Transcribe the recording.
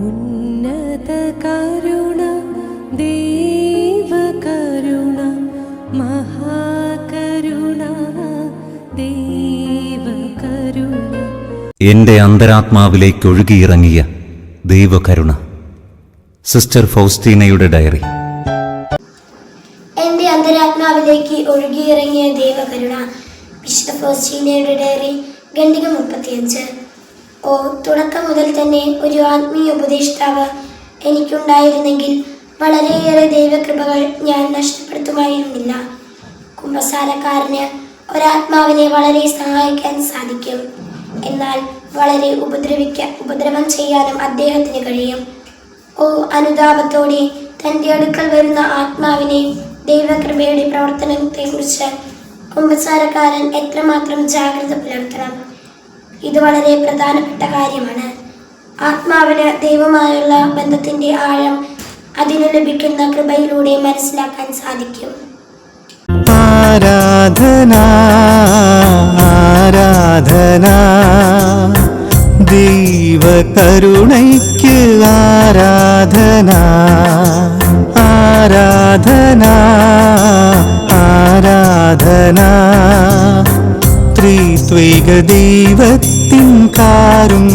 ഉന്നത കരുണ ദൈവകരുണ മഹാകരുണ ദൈവകരുണ എന്റെ അന്തരാത്മാവിലേക്ക് ഒഴുകിയിറങ്ങിയ ദൈവകരുണ sister ഫൗസ്റ്റീനയുടെ diary. എന്റെ അന്തരാത്മാവിലേക്ക് ഒഴുകിയിറങ്ങിയ ദൈവകരുണ വിശുദ്ധ ഫൗസ്റ്റീനയുടെ ഡയറി ഖണ്ഡിക മുപ്പത്തിയഞ്ച്. ഓ തുടക്കം മുതൽ തന്നെ ഒരു ആത്മീയ ഉപദേഷ്ടാവ് എനിക്കുണ്ടായിരുന്നെങ്കിൽ വളരെയേറെ ദൈവകൃപകൾ ഞാൻ നഷ്ടപ്പെടുത്തുമായിരുന്നില്ല. കുമ്പസാരക്കാരന് ഒരാത്മാവിനെ വളരെ സഹായിക്കാൻ സാധിക്കും. എന്നാൽ വളരെ ഉപദ്രവിക്ക ഉപദ്രവം ചെയ്യാനും അദ്ദേഹത്തിന് കഴിയും. ഓ അനുതാപത്തോടെ തന്റെ അടുക്കൽ വരുന്ന ആത്മാവിനെ ദൈവകൃപയുടെ പ്രവർത്തനത്തെക്കുറിച്ച് കുമ്പസാരക്കാരൻ എത്രമാത്രം ജാഗ്രത പുലർത്തണം? ഇത് വളരെ പ്രധാനപ്പെട്ട കാര്യമാണ്. ആത്മാവിന് ദൈവമായുള്ള ബന്ധത്തിന്റെ ആഴം അതിന് ലഭിക്കുന്ന കൃപയിലൂടെ മനസ്സിലാക്കാൻ സാധിക്കും. ആരാധന ആരാധന ദൈവകരുണയ്ക്ക് ആരാധന ആരാധന ആരാധന. ത്രിത്വൈക 하루